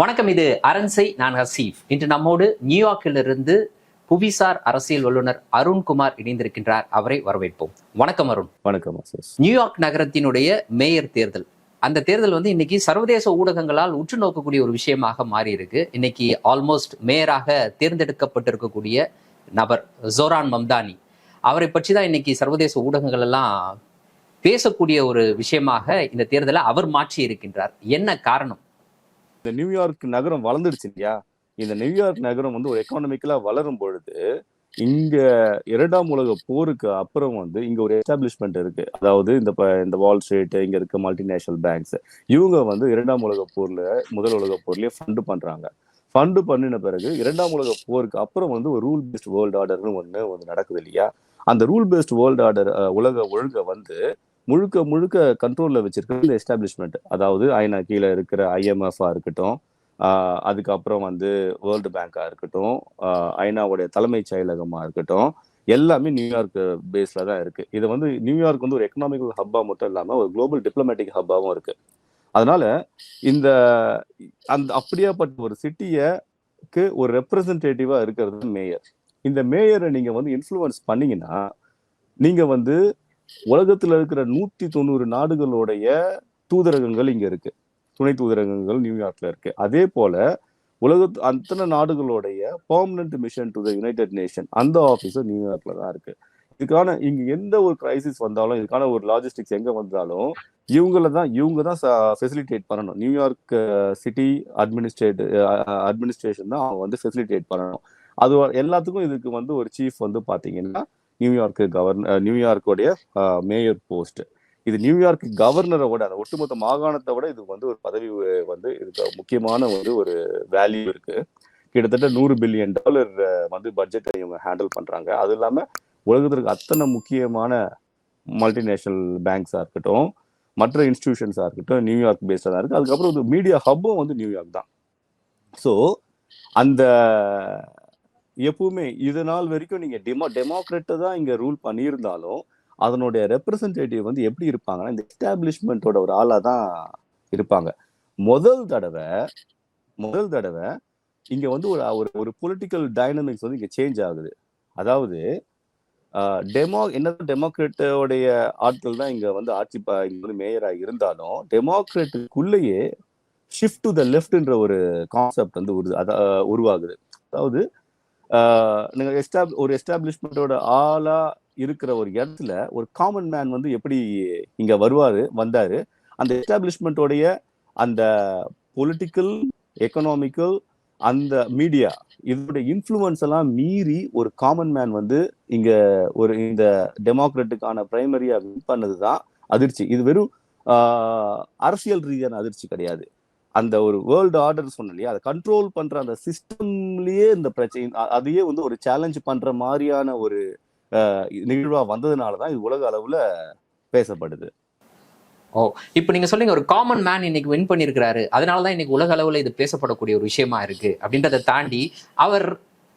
வணக்கம் இது அரண்சை நான் ஹசீஃப் இன்று நம்மோடு நியூயார்க்கிலிருந்து புவிசார் அரசியல் வல்லுநர் அருண்குமார் இணைந்திருக்கின்றார். அவரை வரவேற்போம். வணக்கம் அருண். வணக்கம் நியூயார்க் நகரத்தினுடைய மேயர் தேர்தல். அந்த தேர்தல் வந்து இன்னைக்கு சர்வதேச ஊடகங்களால் உற்று நோக்கக்கூடிய ஒரு விஷயமாக மாறி இருக்கு இன்னைக்கு ஆல்மோஸ்ட் மேயராக தேர்ந்தெடுக்கப்பட்டிருக்கக்கூடிய நபர் ஜோரான் மம்தானி. அவரை பற்றி தான் இன்னைக்கு சர்வதேச ஊடகங்கள் எல்லாம் பேசக்கூடிய ஒரு விஷயமாக இந்த தேர்தலை அவர் மாற்றி இருக்கின்றார் என்ன காரணம்? இந்த நியூயார்க் நகரம் வளர்ந்துடுச்சு இல்லையா? இந்த நியூயார்க் நகரம் வந்து ஒரு எக்கானமிக்கலா வளரும் பொழுது இங்க இரண்டாம் உலக போருக்கு அப்புறம் வந்து இங்க ஒரு எஸ்டாப்ளிஷ்மெண்ட் இருக்கு. அதாவது இந்த ப- இந்த வால் ஸ்ட்ரீட் இங்க இருக்க மல்டிநேஷனல் பேங்க்ஸ் இவங்க வந்து இரண்டாம் உலக போர்ல முதல் உலக போர்லயே ஃபண்டு பண்றாங்க. ஃபண்டு பண்ணின பிறகு இரண்டாம் உலக போருக்கு அப்புறம் வந்து ஒரு ரூல் பேஸ்ட் வேர்ல்டு ஆர்டர்னு ஒன்று வந்து நடக்குது இல்லையா? அந்த ரூல் பேஸ்ட் வேர்ல்டு ஆர்டர் உலக ஒழுங்கை வந்து முழுக்க முழுக்க கண்ட்ரோல்ல வச்சிருக்கிறது இந்த எஸ்டாப்ளிஷ்மெண்ட் அதாவது ஐநா கீழே இருக்கிற ஐஎம்எஃப்ஆ இருக்கட்டும் அதுக்கப்புறம் வந்து வேர்ல்டு பேங்காக இருக்கட்டும் ஐநாவுடைய தலைமைச் செயலகமாக இருக்கட்டும் எல்லாமே நியூயார்க் பேஸில் தான் இருக்குது இது வந்து நியூயார்க் வந்து ஒரு எக்கனாமிக்கல் ஹப்பாக மட்டும் இல்லாமல் ஒரு குளோபல் டிப்ளமேட்டிக் ஹப்பாவும் இருக்குது அதனால இந்த அந்த அப்படியாப்பட்ட ஒரு சிட்டியக்கு ஒரு ரெப்ரசன்டேட்டிவாக இருக்கிறது மேயர் இந்த மேயரை நீங்கள் வந்து இன்ஃப்ளூயன்ஸ் பண்ணீங்கன்னா நீங்கள் வந்து உலகத்துல இருக்கிற நூத்தி தொண்ணூறு நாடுகளுடைய தூதரகங்கள் இங்க இருக்கு. துணை தூதரகங்கள் நியூயார்க்ல இருக்கு. அதே போல உலக அத்தனை நாடுகளுடைய permanent mission to the United Nation அந்த ஆஃபீஸும் நியூயார்க்ல தான் இருக்கு. இதுக்கான இங்க எந்த ஒரு கிரைசிஸ் வந்தாலும் இதுக்கான ஒரு லாஜிஸ்டிக்ஸ் எங்க வந்தாலும் இவங்கள தான் இவங்க தான் ஃபெசிலிட்டேட் பண்ணணும். நியூயார்க் சிட்டி அட்மினிஸ்ட்ரேட் அட்மினிஸ்ட்ரேஷன் தான் அவங்க வந்து ஃபெசிலிட்டேட் பண்ணணும். அது எல்லாத்துக்கும் இதுக்கு வந்து ஒரு சீஃப் வந்து பாத்தீங்கன்னா நியூயார்க்கு கவர்னர் நியூயார்க்கோடைய மேயர் போஸ்ட் இது நியூயார்க் கவர்னரை விட அந்த ஒட்டுமொத்த மாகாணத்தை விட இது வந்து ஒரு பதவி வந்து இதுக்கு முக்கியமான வந்து ஒரு வேல்யூ இருக்கு. கிட்டத்தட்ட நூறு பில்லியன் டாலர் வந்து பட்ஜெட்டை இவங்க ஹேண்டில் பண்றாங்க. அது இல்லாம உலகத்திற்கு அத்தனை முக்கியமான மல்டிநேஷனல் பேங்க்ஸாக இருக்கட்டும் மற்ற இன்ஸ்டிடியூஷன்ஸாக இருக்கட்டும் நியூயார்க் பேஸ்டாக தான் இருக்குது அதுக்கப்புறம் மீடியா ஹப்பும் வந்து நியூயார்க் தான். ஸோ அந்த எப்பவுமே இது நாள் வரைக்கும் நீங்க டெமோ டெமோக்ரேட்டை தான் இங்க ரூல் பண்ணியிருந்தாலும் அதனுடைய ரெப்ரசன்டேட்டிவ் வந்து எப்படி இருப்பாங்கன்னா இந்த எஸ்டாப்ளிஷ்மெண்ட்டோட ஒரு ஆளாக தான் இருப்பாங்க. முதல் தடவை முதல் தடவை இங்க வந்து ஒரு ஒரு ஒரு பொலிட்டிக்கல் டைனமிக்ஸ் வந்து இங்க சேஞ்ச் ஆகுது. அதாவது டெமோ என்ன டெமோக்ரேட்டோடைய ஆட்கள் தான் இங்க வந்து ஆட்சி ப- இங்க வந்து மேயரா இருந்தாலும் டெமோக்ரேட்டுக்குள்ளேயே ஷிஃப்ட் டு த லெஃப்ட்ன்ற ஒரு கான்செப்ட் வந்து உருது அத உருவாகுது. அதாவது ஆஹ் எஸ்டாப் ஒரு எஸ்டாப்ளிஷ்மெண்ட்டோட ஆளா இருக்கிற ஒரு இடத்துல ஒரு காமன் மேன் வந்து எப்படி இங்க வருவாரு வந்தாரு அந்த எஸ்டாப்ளிஷ்மெண்ட்டோடைய அந்த பொலிட்டிக்கல் எக்கனாமிக்கல் அந்த மீடியா இதோட இன்ஃப்ளூயன்ஸ் எல்லாம் மீறி ஒரு காமன் மேன் வந்து இங்க ஒரு இந்த டெமோக்ராட்டுக்கான பிரைமரியா வின் பண்ணதுதான் அதிர்ச்சி. இது வெறும் அரசியல் ரீதியான அதிர்ச்சி கிடையாது. அந்த ஒரு வேர்ல்டு ஆர்டர் சொன்ன இல்லையா? அதை கண்ட்ரோல் பண்ற அந்த சிஸ்டம்லயே இந்த பிரச்சனை அதையே வந்து ஒரு சேலஞ்ச் பண்ற மாதிரியான ஒரு நிகழ்வா வந்ததுனால தான் இது உலக அளவுல பேசப்படுது. இப்போ நீங்க சொல்லுங்க ஒரு காமன் மேன் இன்னைக்கு வின் பண்ணியிருக்கிறாரு அதனால தான் இன்னைக்கு உலக அளவில் இது பேசப்படக்கூடிய ஒரு விஷயமா இருக்கு அப்படின்றத தாண்டி அவர்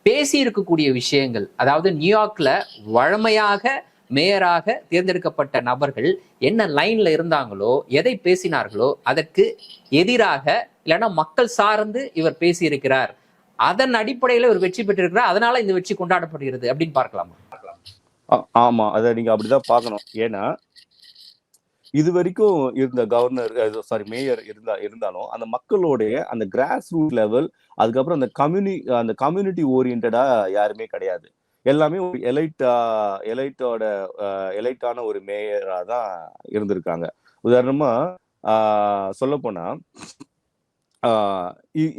பேசி இருக்கக்கூடிய விஷயங்கள் அதாவது நியூயார்க்ல வழமையாக மேயராக தேர்ந்தெடுக்கப்பட்ட நபர்கள் என்ன லைன்ல இருந்தாங்களோ எதை பேசினார்களோ அதற்கு எதிராக இல்லைன்னா மக்கள் சார்ந்து இவர் பேசியிருக்கிறார். அதன் அடிப்படையில் இவர் வெற்றி பெற்றிருக்கிறார். அதனால இந்த வெற்றி கொண்டாடப்படுகிறது அப்படின்னு பார்க்கலாமா? ஆ- ஆமா. அதை நீங்க அப்படிதான் பார்க்கணும். ஏன்னா இது வரைக்கும் இருந்த கவர்னர் சாரி மேயர் இருந்தா இருந்தாலும் அந்த மக்களுடைய அந்த கிராஸ் ரூட் லெவல் அதுக்கப்புறம் அந்த கம்யூனி அந்த கம்யூனிட்டி ஓரியன்டா யாருமே கிடையாது. எல்லாமே ஒரு எலைட்டா எலைட்டோட எலைட்டான ஒரு மேயரா தான் இருந்திருக்காங்க. உதாரணமா சொல்ல போனா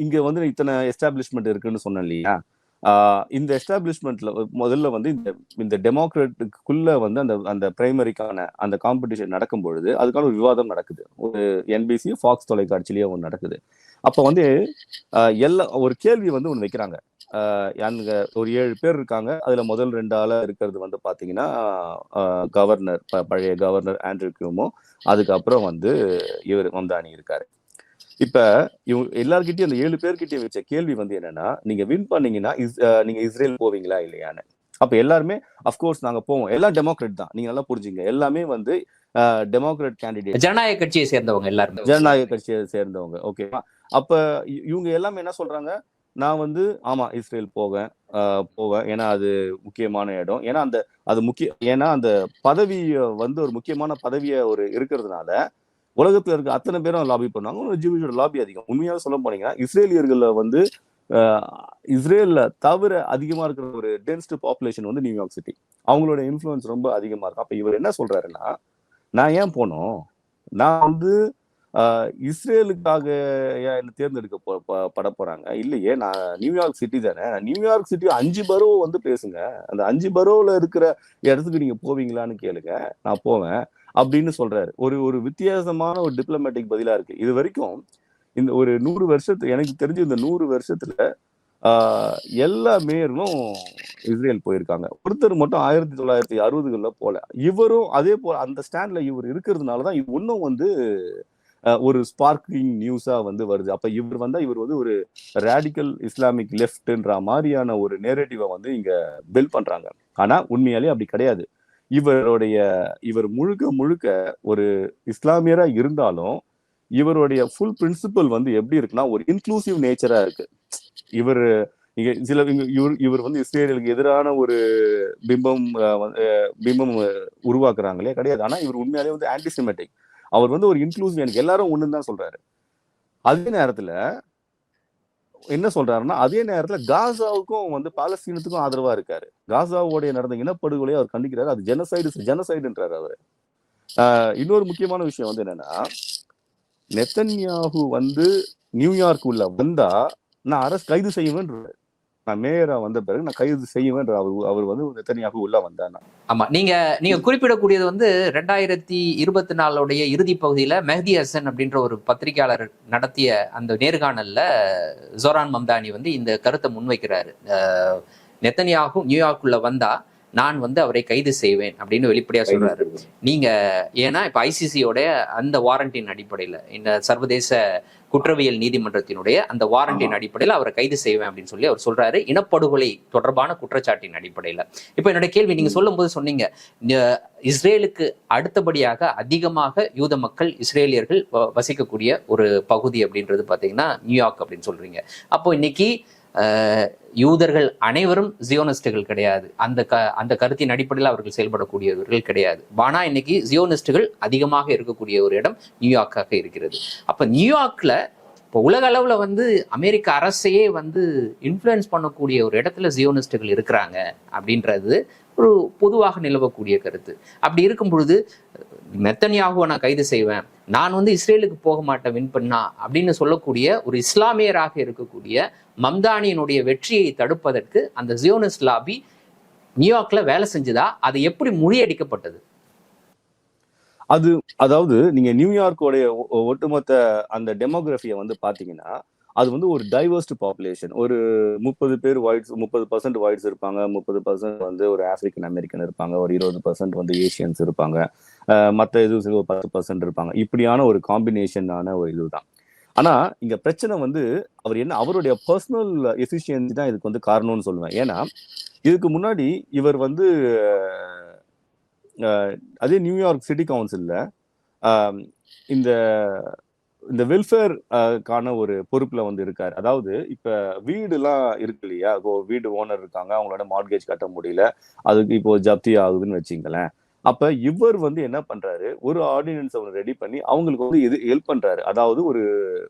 இங்க வந்து இத்தனை எஸ்டாப்ளிஷ்மெண்ட் இருக்குன்னு சொன்னேன் இல்லையா? ஆஹ் இந்த எஸ்டாப்ளிஷ்மெண்ட்ல முதல்ல வந்து இந்த இந்த டெமோக்ராட்டுக்குள்ள வந்து அந்த அந்த பிரைமரிக்கான அந்த காம்படிஷன் நடக்கும் பொழுது அதுக்கான ஒரு விவாதம் நடக்குது. ஒரு என்பிசி ஃபாக்ஸ் தொலைக்காட்சியிலேயே ஒன்று நடக்குது. அப்போ வந்து ஆஹ் எல்லா ஒரு கேள்வி வந்து ஒன்று வைக்கிறாங்க. அங்க ஒரு ஏழு பேர் இருக்காங்க. அதுல முதல் ரெண்டு ஆளா இருக்கிறது வந்து பாத்தீங்கன்னா கவர்னர் பழைய கவர்னர் ஆண்ட்ரூ கியூமோ. அதுக்கப்புறம் வந்து இவர் மம்தானி இருக்காரு. இப்ப இவங்க எல்லார்கிட்டயும் அந்த ஏழு பேர்கிட்டயும் வச்ச கேள்வி வந்து என்னன்னா நீங்க வின் பண்ணீங்கன்னா இஸ்- நீங்க இஸ்ரேல் போவீங்களா இல்லையான்னு. அப்ப எல்லாருமே அஃப்கோர்ஸ் நாங்க போவோம். எல்லாம் டெமோக்ராட் தான். நீங்க நல்லா புரிஞ்சுங்க. எல்லாமே வந்து டெமோக்ராட் கேண்டிடேட் ஜனநாயக கட்சியை சேர்ந்தவங்க எல்லாருமே. ஜனநாயக கட்சியை சேர்ந்தவங்க. ஓகேவா? அப்ப இவங்க எல்லாமே என்ன சொல்றாங்க? நான் வந்து ஆமா இஸ்ரேல் போவேன் போவேன் ஏன்னா அது முக்கியமான இடம். ஏன்னா அந்த அது முக்கிய ஏன்னா அந்த பதவி வந்து ஒரு முக்கியமான பதவியை ஒரு இருக்கிறதுனால உலகத்துல இருக்க அத்தனை பேரும் லாபி பண்ணுவாங்க. ஒரு ஜூவிஷோட லாபி அதிகம். உண்மையாக சொல்ல போனீங்கன்னா இஸ்ரேலியர்கள்ல வந்து இஸ்ரேலில் இஸ்ரேல்ல தவிர அதிகமா இருக்கிற ஒரு டென்ஸ்ட் பாப்புலேஷன் வந்து நியூயார்க் சிட்டி அவங்களோட இன்ஃப்ளூயன்ஸ் ரொம்ப அதிகமா இருக்கும். அப்ப இவர் என்ன சொல்றாருன்னா நான் ஏன் போனோம்? நான் வந்து இஸ்ரேலுக்காக ஏன் என்ன தேர்ந்தெடுக்க போ- ப- பட போறாங்க? இல்லையே நான் நியூயார்க் சிட்டி தானே. நியூயார்க் சிட்டி அஞ்சு பரோ வந்து பேசுங்க. அந்த அஞ்சு பரோவில் இருக்கிற இடத்துக்கு நீங்க போவீங்களான்னு கேளுங்க. நான் போவேன் அப்படின்னு சொல்றாரு. ஒரு ஒரு வித்தியாசமான ஒரு டிப்ளமேட்டிக் பதிலா இருக்கு. இது வரைக்கும் இந்த ஒரு நூறு வருஷத்து எனக்கு தெரிஞ்சு இந்த நூறு வருஷத்துல எல்லா மேயர்களும் இஸ்ரேல் போயிருக்காங்க. ஒருத்தர் மட்டும் ஆயிரத்தி தொள்ளாயிரத்தி அறுபதுகளில் போல. இவரும் அதே போல அந்த ஸ்டாண்ட்ல இவர் இருக்கிறதுனால தான் இன்னும் வந்து ஒரு ஸ்பார்க்கிங் நியூஸா வந்து வருது. அப்ப இவர் வந்தா இவர் வந்து ஒரு ரேடிக்கல் இஸ்லாமிக் லெஃப்ட்ன்ற மாதிரியான ஒரு நேரேட்டிவை வந்து இங்க பில்ட் பண்றாங்க. ஆனா உண்மையாலே அப்படி கிடையாது. இவருடைய இவர் முழுக்க முழுக்க ஒரு இஸ்லாமியரா இருந்தாலும் இவருடைய ஃபுல் பிரின்சிபல் வந்து எப்படி இருக்குன்னா ஒரு இன்க்ளூசிவ் நேச்சரா இருக்கு. இவர் இங்க சில இவர் இவர் வந்து இஸ்ரேலுக்கு எதிரான ஒரு பிம்பம் வந்து, பிம்பம் உருவாக்குறாங்களே கிடையாது. ஆனா இவர் உண்மையாலே வந்து ஆன்டிசிமெட்டிக் அவர் வந்து ஒரு இன்க்ளூசிவ் எனக்கு எல்லாரும் ஒண்ணுன்னு தான் சொல்றாரு. அதே நேரத்துல என்ன சொல்றாருன்னா அதே நேரத்துல காசாவுக்கும் வந்து பாலஸ்தீனத்துக்கும் ஆதரவா இருக்காரு. காசாவோடைய நடந்த இனப்படுகொலையை அவர் கண்டிக்கிறாரு. அது ஜெனசைடு ஜெனசைடுன்றாரு அவர். இன்னொரு முக்கியமான விஷயம் வந்து என்னன்னா நெத்தன்யாகு வந்து நியூயார்க் உள்ள வந்தா நான் அரசு கைது செய்வேன்றாரு. நான் மேயரா வந்த பிறகு நான் கைது செய்வேன்ற அவர் அவர் வந்து நெத்தன்யாகு உள்ள வந்தானா ஆமா நீங்க நீங்க குறிப்பிடக்கூடியது வந்து ரெண்டாயிரத்தி இருபத்தி நாலுடைய இறுதி பகுதியில மெஹதி ஹசன் அப்படின்ற ஒரு பத்திரிகையாளர் நடத்திய அந்த நேர்காணல்ல ஜோரான் மம்தானி வந்து இந்த கருத்தை முன்வைக்கிறாரு. நெத்தனியாகும் நியூயார்க்குள்ள வந்தா நான் வந்து அவரை கைது செய்வேன் அப்படின்னு வெளிப்படையா சொல்றாரு. நீங்க ஏன்னா இப்ப ஐசிசியோட அந்த வாரண்டின் அடிப்படையில இந்த சர்வதேச குற்றவியல் நீதிமன்றத்தினுடைய அந்த வாரண்டின் அடிப்படையில் அவரை கைது செய்வேன் அப்படின்னு சொல்லி அவர் சொல்றாரு. இனப்படுகொலை தொடர்பான குற்றச்சாட்டின் அடிப்படையில. இப்ப என்னோட கேள்வி நீங்க சொல்லும்போது சொன்னீங்க இந்த இஸ்ரேலுக்கு அடுத்தபடியாக அதிகமாக யூத மக்கள் இஸ்ரேலியர்கள் வசிக்கக்கூடிய ஒரு பகுதி அப்படின்றது பாத்தீங்கன்னா நியூயார்க் அப்படின்னு சொல்றீங்க. அப்போ இன்னைக்கு யூதர்கள் அனைவரும் ஜியோனிஸ்டுகள் கிடையாது. அந்த க அந்த கருத்தின் அடிப்படையில் அவர்கள் செயல்படக்கூடியவர்கள் கிடையாது. ஆனால் இன்னைக்கு ஜியோனிஸ்டுகள் அதிகமாக இருக்கக்கூடிய ஒரு இடம் நியூயார்க்காக இருக்கிறது. அப்போ நியூயார்க்கில் இப்போ உலக அளவில் வந்து அமெரிக்க அரசையே வந்து இன்ஃப்ளூயன்ஸ் பண்ணக்கூடிய ஒரு இடத்துல ஜியோனிஸ்டுகள் இருக்கிறாங்க அப்படின்றது ஒரு பொதுவாக நிலவக்கூடிய கருத்து. அப்படி இருக்கும் பொழுது மெத்தனியாகுவை நான் கைது செய்வேன். நான் வந்து இஸ்ரேலுக்கு போக மாட்டேன் வின் பண்ணா அப்படின்னு சொல்லக்கூடிய ஒரு இஸ்லாமியராக இருக்கக்கூடிய மம்தானியினுடைய வெற்றியை தடுப்பதற்கு அந்த ஜியோனஸ் லாபி நியூயார்க்ல வேலை செஞ்சதா? அது எப்படி முறியடிக்கப்பட்டது? அது அதாவது நீங்க நியூயார்க்கோடைய ஒ- ஒட்டுமொத்த அந்த டெமோகிராஃபியை வந்து பாத்தீங்கன்னா அது வந்து ஒரு டைவர்ஸ்ட் பாப்புலேஷன் ஒரு முப்பது பேர் ஒயிட்ஸ் முப்பது பர்சன்ட் ஒயிட்ஸ் இருப்பாங்க. முப்பது பர்சன்ட் வந்து ஒரு ஆப்பிரிக்கன் அமெரிக்கன் இருப்பாங்க. ஒரு இருபது பர்சன்ட் வந்து ஏஷியன்ஸ் இருப்பாங்க. மற்ற இது சில ஒரு பத்து பர்சன்ட் இருப்பாங்க. இப்படியான ஒரு காம்பினேஷனான ஒரு இதுதான். ஆனா இங்க பிரச்சனை வந்து அவர் என்ன அவருடைய பர்சனல் எஃபிஷியன்சி தான் இதுக்கு வந்து காரணம்னு சொல்லுவேன். ஏன்னா இதுக்கு முன்னாடி இவர் வந்து அதே நியூயார்க் சிட்டி கவுன்சில்ல இந்த இந்த வெல்ஃபேர் கான ஒரு பொறுப்புல வந்து இருக்காரு. அதாவது இப்ப வீடுலாம் இருக்கு இல்லையா? இப்போ வீடு ஓனர் இருக்காங்க. அவங்களோட மார்கேஜ் கட்ட முடியல. அதுக்கு இப்போ ஜப்தி ஆகுதுன்னு வச்சுங்களேன். அப்ப இவர் வந்து என்ன பண்றாரு? ஒரு ஆர்டினன்ஸ் அவர் ரெடி பண்ணி அவங்களுக்கு வந்து இது ஹெல்ப் பண்றாரு. அதாவது ஒரு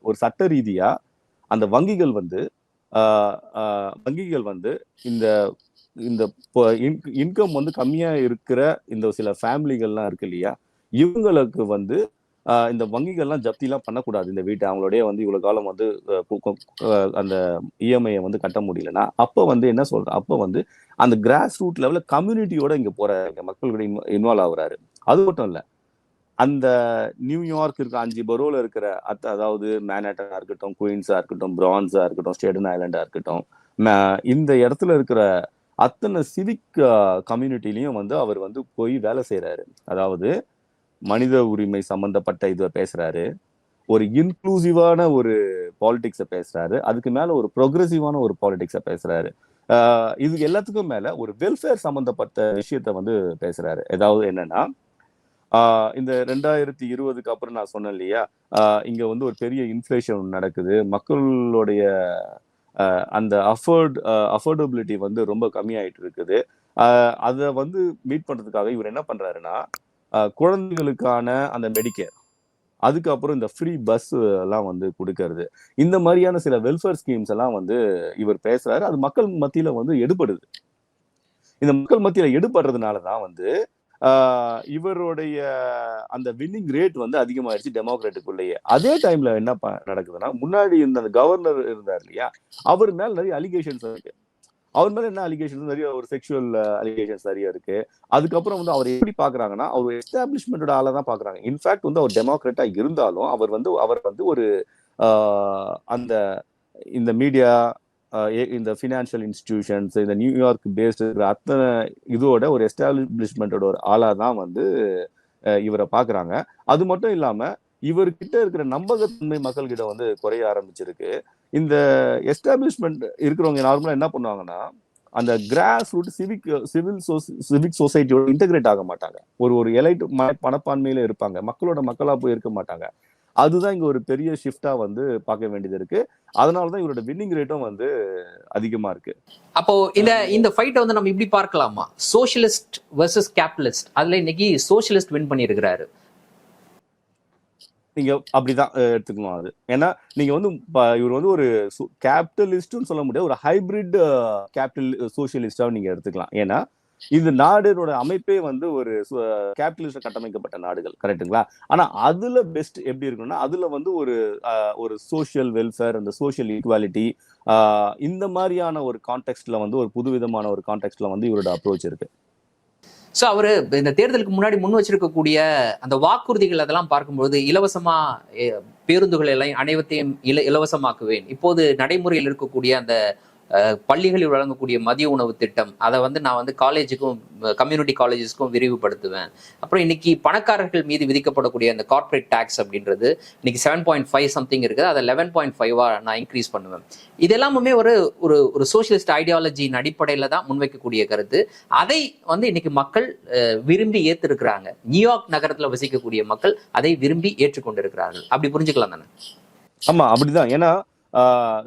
ஒரு சட்ட ரீதியா அந்த வங்கிகள் வந்து வங்கிகள் வந்து இந்த இந்த இன்கம் வந்து கம்மியா இருக்கிற இந்த சில ஃபேமிலிகள்லாம் இருக்கு இல்லையா? இவங்களுக்கு வந்து இந்த வங்கிகள்லாம் ஜப்திலாம் பண்ணக்கூடாது. இந்த வீட்டை அவங்களுடைய வந்து இவ்வளவு காலம் வந்து அந்த இஎம்ஐயை வந்து கட்ட முடியலன்னா அப்போ வந்து என்ன சொல்ற அப்போ வந்து அந்த கிராஸ் ரூட் லெவலில் கம்யூனிட்டியோட இங்கே போற மக்களுடைய மக்கள் கூட இன்வால்வ் ஆகுறாரு. அது மட்டும் இல்லை அந்த நியூயார்க் இருக்க அஞ்சு பரோவில் இருக்கிற அத்தை அதாவது மேனட்டனா இருக்கட்டும் குயின்ஸாக இருக்கட்டும் பிரான்ஸாக இருக்கட்டும் ஸ்டேடன் ஐலாண்டாக இருக்கட்டும் இந்த இடத்துல இருக்கிற அத்தனை சிவிக் கம்யூனிட்டிலையும் வந்து அவர் வந்து போய் வேலை செய்கிறாரு அதாவது மனித உரிமை சம்பந்தப்பட்ட இதை பேசுறாரு. ஒரு இன்க்ளூசிவான ஒரு பாலிடிக்ஸை பேசுறாரு. அதுக்கு மேல ஒரு ப்ரொக்ரெசிவான ஒரு பாலிடிக்ஸை பேசுறாரு. ஆஹ் இது எல்லாத்துக்கும் மேல ஒரு வெல்ஃபேர் சம்பந்தப்பட்ட விஷயத்த வந்து பேசுறாரு. ஏதாவது என்னன்னா ஆஹ் இந்த ரெண்டாயிரத்தி இருபதுக்கு அப்புறம் நான் சொன்னேன் இல்லையா? ஆஹ் இங்க வந்து ஒரு பெரிய இன்ஃப்ளேஷன் நடக்குது. மக்களுடைய அந்த அஃபோர்ட் அஃபோர்டபிலிட்டி வந்து ரொம்ப கம்மியாயிட்டு இருக்குது. ஆஹ் அதை வந்து மீட் பண்றதுக்காக இவர் என்ன பண்றாருன்னா குழந்தைகளுக்கான அந்த மெடிக்கேர் அதுக்கப்புறம் இந்த ஃப்ரீ பஸ் எல்லாம் வந்து கொடுக்கறது. இந்த மாதிரியான சில வெல்ஃபேர் ஸ்கீம்ஸ் எல்லாம் வந்து இவர் பேசுறாரு. அது மக்கள் மத்தியில வந்து எடுபடுது. இந்த மக்கள் மத்தியில எடுபடுறதுனால தான் வந்து இவருடைய அந்த வின்னிங் ரேட் வந்து அதிகமாயிடுச்சு டெமோக்ராட்டுக்குள்ளேயே அதே டைம்ல என்ன ப- நடக்குதுன்னா முன்னாடி இருந்த அந்த கவர்னர் இருந்தார் இல்லையா? அவர் மேல நிறைய அலிகேஷன்ஸ் இருக்கு. அவர் மேல என்ன அலிகேஷன் நிறைய ஒரு செக்ஷுவல் அலிகேஷன்ஸ் uh, நிறைய இருக்கு. அதுக்கப்புறம் வந்து அவர் எப்படி பாக்குறாங்கன்னா அவர் எஸ்டாப்ளிஷ்மெண்டோட ஆளா தான் பாக்குறாங்க இன்ஃபேக்ட் வந்து அவர் டெமோக்ரட்டா இருந்தாலும் அவர் வந்து அவர் வந்து ஒரு uh, அந்த இந்த மீடியா uh, இந்த ஃபினான்ஷியல் இன்ஸ்டிடியூஷன்ஸ் இந்த நியூயார்க் பேஸ்டு இருக்கிற அத்தனை இதோட ஒரு எஸ்டாப்ளிஷ்மெண்டோட ஒரு ஆளா தான் வந்து இவரை பாக்குறாங்க அது மட்டும் இல்லாம இவர்கிட்ட இருக்கிற நம்பகத்தன்மை மக்கள்கிட்ட வந்து குறைய ஆரம்பிச்சிருக்கு. இந்த எஸ்டாப்ளிஷ்மெண்ட் இருக்கிறவங்க நார்மலாக என்ன பண்ணுவாங்கன்னா அந்த grass root civic civil civic சொசைட்டியோட integrate ஆக மாட்டாங்க. ஒரு ஒரு எலைட் பணப்பான்மையில இருப்பாங்க. மக்களோட மக்களா போய் இருக்க மாட்டாங்க. அதுதான் இங்க ஒரு பெரிய ஷிஃப்டா வந்து பார்க்க வேண்டியது இருக்கு. அதனாலதான் இவரோட வின்னிங் ரேட்டும் வந்து அதிகமா இருக்கு. அப்போ இந்த இந்த ஃபைட்டை வந்து நம்ம இப்படி பார்க்கலாமா? சோஷியலிஸ்ட் வெர்சஸ் கேபிட்டலிஸ்ட் அதுல இன்னைக்கு சோஷியலிஸ்ட் வின் பண்ணியிருக்கிறாரு. நீங்க அப்படிதான் எடுத்துக்கணும் அது. ஏன்னா நீங்க வந்து இவர் வந்து ஒரு கேபிட்டலிஸ்ட்னு சொல்ல முடியாது. ஒரு ஹைபிரிட் கேபிட்டல் சோசியலிஸ்டா நீங்க எடுத்துக்கலாம். ஏன்னா இது நாடோட அமைப்பே வந்து ஒரு கேபிட்டலிஸ்ட் கட்டமைக்கப்பட்ட நாடுகள். கரெக்ட்டுங்களா? ஆனா அதுல பெஸ்ட் எப்படி இருக்கும்னா அதுல வந்து ஒரு ஒரு சோஷியல் வெல்ஃபேர் அந்த சோஷியல் ஈக்குவாலிட்டி இந்த மாதிரியான ஒரு கான்டெக்ட்ல வந்து ஒரு புதுவிதமான ஒரு கான்டெக்ட்ல வந்து இவரோட அப்ரோச் இருக்கு. சோ அவரு இந்த தேர்தலுக்கு முன்னாடி முன் வச்சிருக்கக்கூடிய அந்த வாக்குறுதிகள் அதெல்லாம் பார்க்கும்போது இலவசமா பேருந்துகள் எல்லாம் அனைவத்தையும் இல இலவசமாக்குவேன். இப்போது நடைமுறையில் இருக்கக்கூடிய அந்த பள்ளிகளில் வழங்கக்கூடிய மதிய உணவு திட்டம். அதை வந்து நான் வந்து காலேஜுக்கும் கம்யூனிட்டி காலேஜஸ்க்கும் விரிவுபடுத்துவேன். அப்புறம் இன்னைக்கு பணக்காரர்கள் மீது விதிக்கப்படக்கூடிய அந்த கார்ப்பரேட் டேக்ஸ் அப்படின்றது இன்னைக்கு செவன் பாயிண்ட் ஃபைவ் சம்திங் இருக்குது. அதை லெவன் பாயிண்ட் ஃபைவா நான் இன்க்ரீஸ் பண்ணுவேன். இதெல்லாமுமே ஒரு ஒரு ஒரு சோசியலிஸ்ட் ஐடியாலஜியின் அடிப்படையில தான் முன்வைக்கக்கூடிய கருத்து. அதை வந்து இன்னைக்கு மக்கள் விரும்பி ஏற்றிருக்கிறாங்க நியூயார்க் நகரத்துல வசிக்கக்கூடிய மக்கள் அதை விரும்பி ஏற்றுக்கொண்டிருக்கிறார்கள். அப்படி புரிஞ்சுக்கலாம் தானே? ஆமா அப்படிதான். ஏன்னா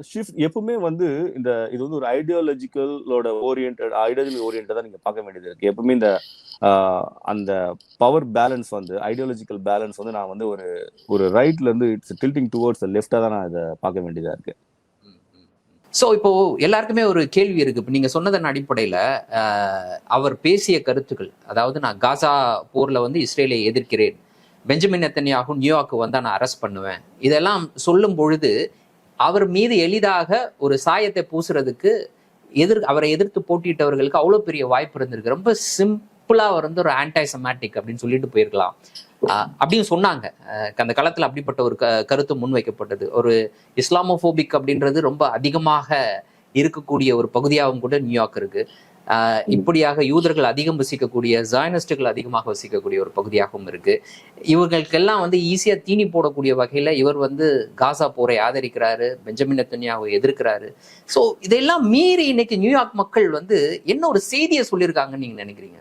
ஷிஃப்ட் எப்பவுமே வந்து இந்த இது வந்து ஒரு ஐடியாலஜிக்கலோட ஓரியன்ட் ஐடியாலஜி ஓரியன்ட் தான் நீங்க பார்க்க வேண்டியது இருக்கு. எப்பவுமே இந்த அந்த பவர் பேலன்ஸ் வந்து ஐடியாலஜிக்கல் பேலன்ஸ் வந்து நான் வந்து ஒரு ஒரு ரைட்ல இருந்து இட்ஸ் டில்டிங் டுவோர்ட்ஸ் லெஃப்டா தான் நான் இதை பார்க்க வேண்டியதா இருக்கு. ஸோ இப்போ எல்லாருக்குமே ஒரு கேள்வி இருக்கு. இப்போ நீங்க சொன்னதன் அடிப்படையில அவர் பேசிய கருத்துக்கள் அதாவது நான் காசா போர்ல வந்து இஸ்ரேலை எதிர்க்கிறேன். பெஞ்சமின் எத்தனையாகும் நியூயார்க்கு வந்தா நான் அரெஸ்ட் பண்ணுவேன். இதெல்லாம் சொல்லும் பொழுது அவர் மீது எளிதாக ஒரு சாயத்தை பூசுறதுக்கு எதிர் அவரை எதிர்த்து போட்டியிட்டவர்களுக்கு அவ்வளவு பெரிய வாய்ப்பு இருந்திருக்கு. ரொம்ப சிம்பிளா அவர் வந்து ஒரு ஆன்டைசமேட்டிக் அப்படின்னு சொல்லிட்டு போயிருக்கலாம். ஆஹ் அப்படின்னு சொன்னாங்க. ஆஹ் அந்த காலத்துல அப்படிப்பட்ட ஒரு க கருத்து முன்வைக்கப்பட்டது. ஒரு இஸ்லாமோபோபிக் அப்படின்றது ரொம்ப அதிகமாக இருக்கக்கூடிய ஒரு பகுதியாகவும் கூட நியூயார்க் இருக்கு. இப்படியாக யூதர்கள் அதிகம் வசிக்கக்கூடிய ஜாயனிஸ்டுகள் அதிகமாக வசிக்கக்கூடிய ஒரு பகுதியாகவும் இருக்கு. இவர்களுக்கெல்லாம் வந்து ஈஸியா தீனி போடக்கூடிய வகையில இவர் வந்து காசா போரை ஆதரிக்கிறாரு பெஞ்சமின் நெத்தன்யாவை எதிர்க்கிறாரு. சோ இதெல்லாம் மீறி இன்னைக்கு நியூயார்க் மக்கள் வந்து என்ன ஒரு செய்தியை சொல்லியிருக்காங்கன்னு நீங்க நினைக்கிறீங்க?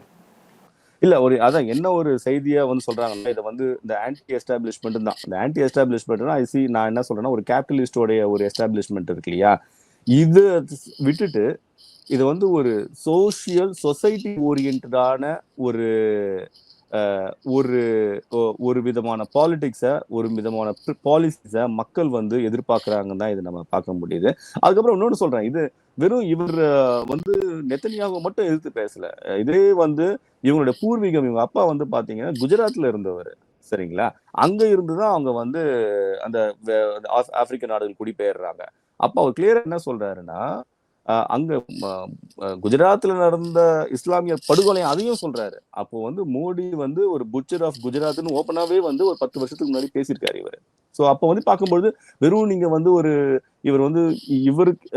இல்ல ஒரு அதான் என்ன ஒரு செய்தியா வந்து சொல்றாங்கன்னா இதை வந்து இந்த ஆன்டி எஸ்டாப்ளிஷ்மெண்ட் தான். இந்த ஆன்டி எஸ்டாப்ளிஷ்மெண்ட்னா ஐ சி நான் என்ன சொல்றேன்னா ஒரு கேபிட்டலிஸ்டோடைய ஒரு எஸ்டாப்ளிஷ்மெண்ட் இருக்கு இல்லையா? இது விட்டுட்டு இது வந்து ஒரு சோசியல் சொசைட்டி ஓரியன்டான ஒரு ஒரு ஒரு விதமான பாலிடிக்ஸை ஒரு விதமான பாலிசிஸை மக்கள் வந்து எதிர்பார்க்குறாங்கன்னு தான் இது நம்ம பார்க்க முடியுது. அதுக்கப்புறம் இன்னொன்னு சொல்றேன். இது வெறும் இவர் வந்து நெத்தனியாக மட்டும் எதிர்த்து பேசல. இதே வந்து இவங்களுடைய பூர்வீகம் இவங்க அப்பா வந்து பார்த்தீங்கன்னா குஜராத்தில் இருந்தவர். சரிங்களா? அங்க இருந்துதான் அவங்க வந்து அந்த ஆப்பிரிக்க நாடுகள் குடிபெயர்றாங்க. அப்போ அவர் கிளியர் என்ன சொல்றாருன்னா அங்க குஜராத்ல நடந்த இஸ்லாமிய படுகொலை அதையும் சொல்றாரு. அப்போ வந்து மோடி வந்து ஒரு புச்சர் ஆஃப் குஜராத்னு ஓப்பனாவே வந்து ஒரு பத்து வருஷத்துக்கு முன்னாடி பேசியிருக்காரு இவர். ஸோ அப்போ வந்து பார்க்கும்பொழுது வெறும் நீங்க வந்து ஒரு இவர் வந்து இவருக்கு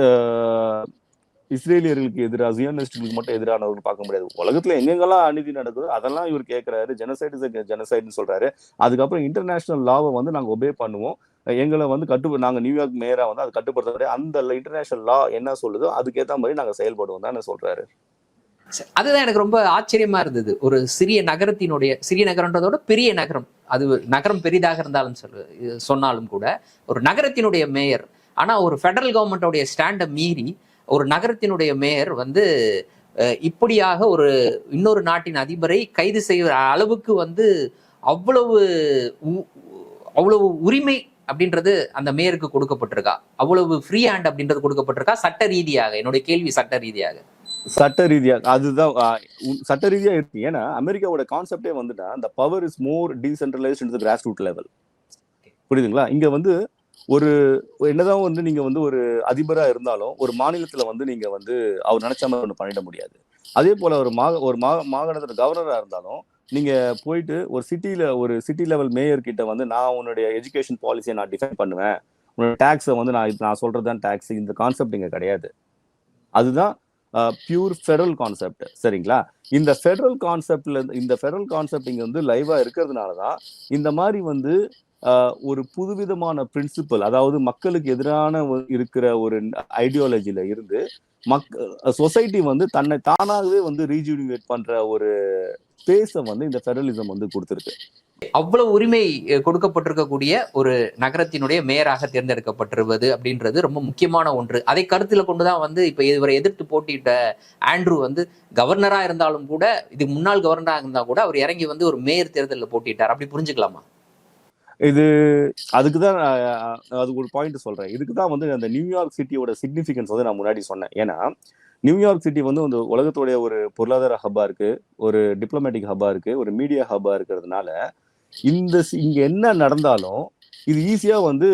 இஸ்ரேலியர்களுக்கு எதிராக ஜியோனிஸ்டுகளுக்கு மட்டும் எதிரானவர்கள் பார்க்க முடியாது. உலகத்துல எங்கெங்கெல்லாம் அநீதி நடக்குதோ அதெல்லாம் இவர் கேட்கிறாரு. ஜெனசைடு ஜெனசைடுன்னு சொல்றாரு. அதுக்கப்புறம் இன்டர்நேஷனல் லாவை வந்து நாங்கள் ஒபே பண்ணுவோம். எங்களை வந்து கட்டு நாங்கள் நியூயார்க் மேயராக வந்து அதை கட்டுப்படுத்த அந்த இன்டர்நேஷனல் லா என்ன சொல்லுதோ அதுக்கேற்ற மாதிரி நாங்கள் செயல்படுவோம் தான் சொல்றாரு. அதுதான் எனக்கு ரொம்ப ஆச்சரியமா இருந்தது. ஒரு சிறிய நகரத்தினுடைய சிறிய நகரன்றதோட பெரிய நகரம். அது நகரம் பெரிதாக இருந்தாலும் சொல் சொன்னாலும் கூட ஒரு நகரத்தினுடைய மேயர் ஆனா ஒரு ஃபெடரல் கவர்மெண்டோடைய ஸ்டாண்டை மீறி ஒரு நகரத்தினுடைய மேயர் வந்து இப்படியாக ஒரு இன்னொரு நாட்டின் அதிபரை கைது செய்கிற அளவுக்கு வந்து அவ்வளவு உ- அவ்வளவு உரிமை அப்படின்றது அந்த மேயருக்கு கொடுக்கப்பட்டிருக்கா. அவ்வளவு ஃப்ரீ ஹேண்ட் அப்படின்றது கொடுக்கப்பட்டிருக்கா? சட்ட ரீதியாக என்னுடைய கேள்வி சட்ட ரீதியாக. சட்ட ரீதியாக அதுதான் சட்ட ரீதியா இருக்கு. ஏன்னா அமெரிக்காவோட கான்செப்டே வந்துட்டா அந்த power is more decentralised grass root level புரியுதுங்களா? இங்க வந்து ஒரு என்னதான் வந்து நீங்க வந்து ஒரு அதிபரா இருந்தாலும் ஒரு மாநிலத்துல வந்து நீங்க வந்து அவர் நினைச்ச மாதிரி ஒன்று பண்ணிட முடியாது. அதே போல ஒரு மா ஒரு மா மாகாணத்தோட கவர்னரா இருந்தாலும் நீங்க போயிட்டு ஒரு சிட்டியில ஒரு சிட்டி லெவல் மேயர் கிட்ட வந்து நான் உன்னுடைய எஜுகேஷன் பாலிசியை நான் டிஃபைன் பண்ணுவேன். உன்னோட டேக்ஸை வந்து நான் நான் நான் சொல்றதுதான் டேக்ஸ் இந்த கான்செப்ட் இங்கே கிடையாது. அதுதான் பியூர் ஃபெடரல் கான்செப்ட் சரிங்களா? இந்த ஃபெடரல் கான்செப்ட்ல இந்த ஃபெடரல் கான்செப்ட் இங்கே வந்து லைவா இருக்கிறதுனால தான் இந்த மாதிரி வந்து ஒரு புதுவிதமான பிரின்சிபல் அதாவது மக்களுக்கு எதிரான இருக்கிற ஒரு ஐடியாலஜில இருந்து மக் சொசைட்டி வந்து தன்னை தானாகவே வந்து ரீஜூனிவேட் பண்ற ஒரு ஸ்பேஸை வந்து இந்த ஃபெடரலிசம் வந்து கொடுத்துருக்கு. அவ்வளவு உரிமை கொடுக்கப்பட்டிருக்கக்கூடிய ஒரு நகரத்தினுடைய மேயராக தேர்ந்தெடுக்கப்பட்டிருப்பது அப்படின்றது ரொம்ப முக்கியமான ஒன்று. அதை கருத்துல கொண்டுதான் வந்து இப்ப இவரை எதிர்த்து போட்டியிட்ட ஆண்ட்ரூ வந்து கவர்னரா இருந்தாலும் கூட இது முன்னாள் கவர்னரா இருந்தா கூட அவர் இறங்கி வந்து ஒரு மேயர் தேர்தலில் போட்டிட்டார் அப்படி புரிஞ்சுக்கலாமா? இது அதுக்கு தான் அது ஒரு பாயிண்ட் சொல்றேன். இதுக்கு தான் வந்து அந்த நியூயார்க் சிட்டியோட சிக்னிஃபிகன்ஸ் வந்து நான் முன்னாடி சொன்னேன். ஏன்னா நியூயார்க் சிட்டி வந்து இந்த உலகத்துடைய ஒரு பொருளாதார ஹப்பா இருக்கு ஒரு டிப்ளமேட்டிக் ஹப்பா இருக்கு ஒரு மீடியா ஹப்பா இருக்கிறதுனால இந்த இங்க என்ன நடந்தாலும் இது ஈஸியா வந்து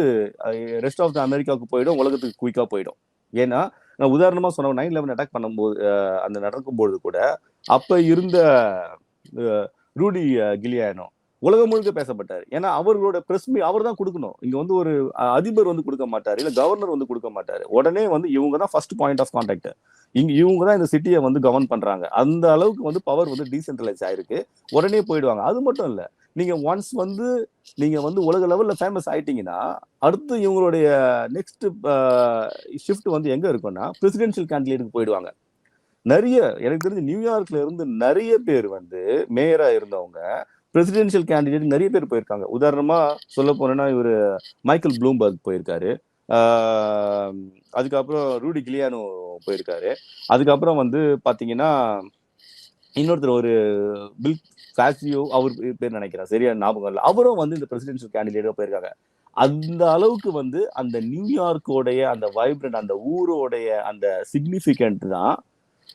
ரெஸ்ட் ஆஃப் த அமெரிக்காவுக்கு போயிடும் உலகத்துக்கு குயிக்கா போயிடும். ஏன்னா நான் உதாரணமா சொன்ன நைன் லெவன் அட்டாக் பண்ணும்போது அந்த நடக்கும்போது கூட அப்ப இருந்த ரூடி கிலியானோ உலகம் முழுக்க பேசப்பட்டார். ஏன்னா அவர்களோட பிரஸ் மீ அவர் தான் கொடுக்கணும். இங்க வந்து ஒரு அதிபர் வந்து கொடுக்க மாட்டார் இல்ல கவர்னர் வந்து கொடுக்க மாட்டார். உடனே வந்து இவங்க தான் ஃபர்ஸ்ட் பாயிண்ட் ஆஃப் கான்டாக்ட் இங்க இவங்க தான் இந்த சிட்டியை வந்து கவர்ன் பண்றாங்க. அந்த அளவுக்கு வந்து பவர் வந்து டீசென்ட்ரலைஸ் ஆயிருக்கு. உடனே போயிடுவாங்க. அது மட்டும் இல்ல நீங்க ஒன்ஸ் வந்து நீங்க வந்து உலக லெவல்ல ஃபேமஸ் ஆயிட்டீங்கன்னா அடுத்து இவங்களுடைய நெக்ஸ்ட் ஷிஃப்ட் வந்து எங்க இருக்கும்னா பிரசிடென்ஷியல் கேண்டிடேட்டுக்கு போயிடுவாங்க. நிறைய எனக்கு தெரிஞ்சு நியூயார்க்ல இருந்து நிறைய பேர் வந்து மேயரா இருந்தவங்க பிரசிடென்ஷியல் கேண்டிடேட் நிறைய பேர் போயிருக்காங்க. உதாரணமா சொல்ல போனேன்னா இவர் மைக்கேல் ப்ளூம்பர்க் போயிருக்காரு. அதுக்கப்புறம் ரூடி கிலியானோ போயிருக்காரு. அதுக்கப்புறம் வந்து பாத்தீங்கன்னா இன்னொருத்தர் ஒரு பில் காசியோ அவர் பேர் நினைக்கிறேன். சரியா ஞாபகம் இல்லை. அவரும் வந்து இந்த பிரசிடென்ஷியல் கேண்டிடேட்டாக போயிருக்காங்க. அந்த அளவுக்கு வந்து அந்த நியூயார்க்கோடைய அந்த வைப்ரண்ட் அந்த ஊரோடைய அந்த சிக்னிஃபிகண்ட் தான்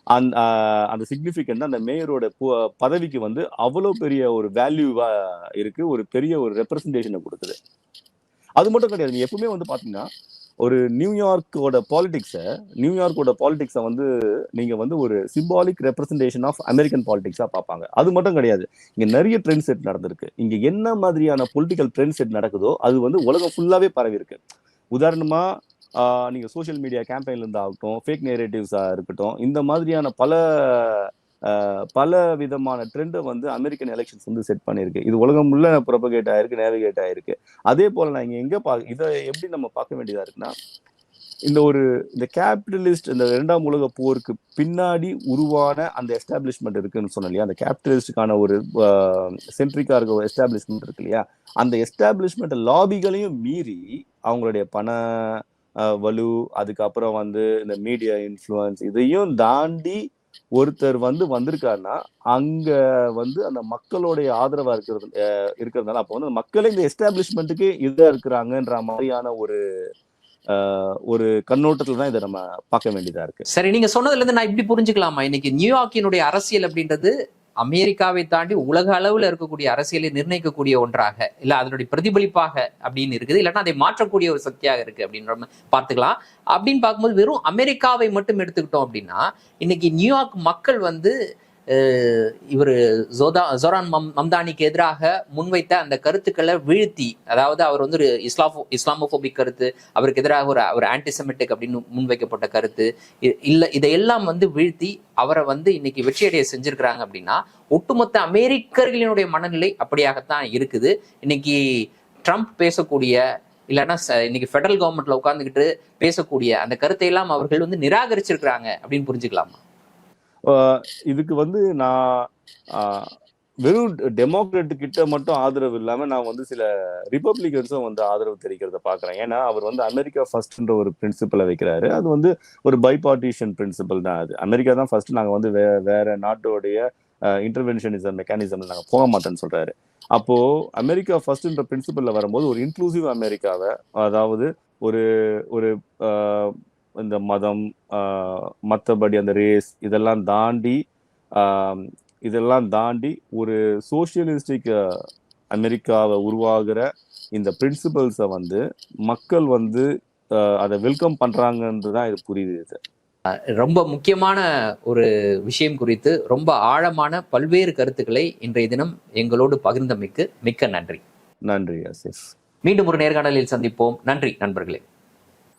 அந்த அந்த சிக்னிஃபிகண்ட் அந்த மேயரோட பு- பதவிக்கு வந்து அவ்வளோ பெரிய ஒரு வேல்யூவா இருக்கு ஒரு பெரிய ஒரு ரெப்ரசன்டேஷனை கொடுக்குது. அது மட்டும் கிடையாது நீ எப்பவுமே வந்து பாத்தீங்கன்னா ஒரு நியூயார்க்கோட பாலிடிக்ஸை நியூயார்க்கோட பாலிடிக்ஸை வந்து நீங்கள் வந்து ஒரு சிம்பாலிக் ரெப்ரசன்டேஷன் ஆஃப் அமெரிக்கன் பாலிடிக்ஸாக பார்ப்பாங்க அது மட்டும் கிடையாது இங்கே நிறைய ட்ரெண்ட் செட் நடந்திருக்கு. இங்கே என்ன மாதிரியான பொலிட்டிக்கல் ட்ரெண்ட் செட் நடக்குதோ அது வந்து உலகம் ஃபுல்லாகவே பரவி இருக்கு உதாரணமாக நீங்கள் சோஷியல் மீடியா கேம்பெயின்ல ஆகட்டும் ஃபேக் நேரேட்டிவ்ஸாக இருக்கட்டும் இந்த மாதிரியான பல பல விதமான ட்ரெண்டை வந்து அமெரிக்கன் எலெக்ஷன்ஸ் வந்து செட் பண்ணியிருக்கு. இது உலகம் உள்ள ப்ரொபகேட் ஆயிருக்கு நேவிகேட் ஆயிருக்கு. அதே போல் நான் இங்கே எங்கே பா இதை எப்படி நம்ம பார்க்க வேண்டியதாக இருக்குன்னா இந்த ஒரு இந்த கேபிட்டலிஸ்ட் இந்த இரண்டாம் உலக போருக்கு பின்னாடி உருவான அந்த எஸ்டாப்ளிஷ்மெண்ட் இருக்குன்னு சொன்ன இல்லையா? அந்த கேபிட்டலிஸ்டுக்கான ஒரு சென்ட்ரிக்காக இருக்க ஒரு எஸ்டாப்ளிஷ்மெண்ட் இருக்கு இல்லையா? அந்த எஸ்டாப்ளிஷ்மெண்ட் லாபிகளையும் மீறி அவங்களுடைய பண வலு அதுக்கப்புறம் வந்து இந்த மீடியா இன்ஃப்ளூயன்ஸ் இதையும் தாண்டி ஒருத்தர் வந்து வந்திருக்காருன்னா அங்க வந்து அந்த மக்களுடைய ஆதரவா இருக்கிறது இருக்கிறதுனால அப்போ வந்து மக்களே இந்த எஸ்டாப்ளிஷ்மெண்ட்டுக்கு இதா இருக்கிறாங்கன்ற மாதிரியான ஒரு ஒரு கண்ணோட்டத்துல தான் இதை நம்ம பார்க்க வேண்டியதா இருக்கு. சரி நீங்க சொன்னதுல இருந்து நான் இப்படி புரிஞ்சுக்கலாமா? இன்னைக்கு நியூயார்க்கினுடைய அரசியல் அப்படின்றது அமெரிக்காவை தாண்டி உலக அளவுல இருக்கக்கூடிய அரசியலை நிர்ணயிக்கக்கூடிய ஒன்றாக இல்ல அதனுடைய பிரதிபலிப்பாக அப்படின்னு இருக்குது. இல்லைன்னா அதை மாற்றக்கூடிய ஒரு சக்தியாக இருக்கு அப்படின்ற பார்த்துக்கலாம். அப்படின்னு பார்க்கும்போது வெறும் அமெரிக்காவை மட்டும் எடுத்துக்கிட்டோம் அப்படின்னா இன்னைக்கு நியூயார்க் மக்கள் வந்து இவர் ஜோதா ஜோரான் மம் மம்தானிக்கு எதிராக முன்வைத்த அந்த கருத்துக்களை வீழ்த்தி அதாவது அவர் வந்து ஒரு இஸ்லாமோ இஸ்லாமோபோபிக் கருத்து அவருக்கு எதிராக ஒரு ஒரு ஆன்டிசெமெட்டிக் அப்படின்னு முன்வைக்கப்பட்ட கருத்து இ- இதையெல்லாம் வந்து வீழ்த்தி அவரை வந்து இன்னைக்கு வெற்றியடைய செஞ்சிருக்கிறாங்க அப்படின்னா ஒட்டுமொத்த அமெரிக்கர்களினுடைய மனநிலை அப்படியாகத்தான் இருக்குது. இன்னைக்கு ட்ரம்ப் பேசக்கூடிய இல்லைன்னா இன்னைக்கு ஃபெடரல் கவர்மெண்ட்ல உட்காந்துக்கிட்டு பேசக்கூடிய அந்த கருத்தை எல்லாம் அவர்கள் வந்து நிராகரிச்சிருக்கிறாங்க அப்படின்னு புரிஞ்சுக்கலாமா? இதுக்கு வந்து நான் வெறும் டெமோக்ராட் கிட்ட மட்டும் ஆதரவு இல்லாம நான் வந்து சில ரிப்பப்ளிகன்ஸும் வந்து ஆதரவு தெரிவிக்கிறத பாக்குறேன். ஏன்னா அவர் வந்து அமெரிக்கா ஃபர்ஸ்ட்ன்ற ஒரு பிரின்சிபலை வைக்கிறாரு. அது வந்து ஒரு பைபார்ட்டிஷன் பிரின்சிபல் தான் அது. அமெரிக்கா தான் ஃபர்ஸ்ட் நாங்க வந்து வே வேற நாட்டோடைய இன்டர்வென்ஷனிசம் மெக்கானிசம் நாங்க போக மாட்டேன்னு சொல்றாரு. அப்போ அமெரிக்கா ஃபர்ஸ்ட்ன்ற பிரின்சிபல்ல வரும்போது ஒரு இன்க்ளூசிவ் அமெரிக்காவை அதாவது ஒரு ஒரு இந்த மதம் மற்றபடி அந்த ரேஸ் இதெல்லாம் தாண்டி இதெல்லாம் தாண்டி ஒரு சோசியலிஸ்டிக் அமெரிக்காவை உருவாகிற இந்த பிரின்சிபல்ஸை வந்து மக்கள் வந்து அதை வெல்கம் பண்றாங்கன்றது தான் இது புரியுது இது. ரொம்ப முக்கியமான ஒரு விஷயம் குறித்து ரொம்ப ஆழமான பல்வேறு கருத்துக்களை இன்றைய தினம் எங்களோடு பகிர்ந்தமைக்கு மிக்க நன்றி. நன்றி ஆசிஃப் மீண்டும் ஒரு நேர்காணலில் சந்திப்போம். நன்றி நண்பர்களே.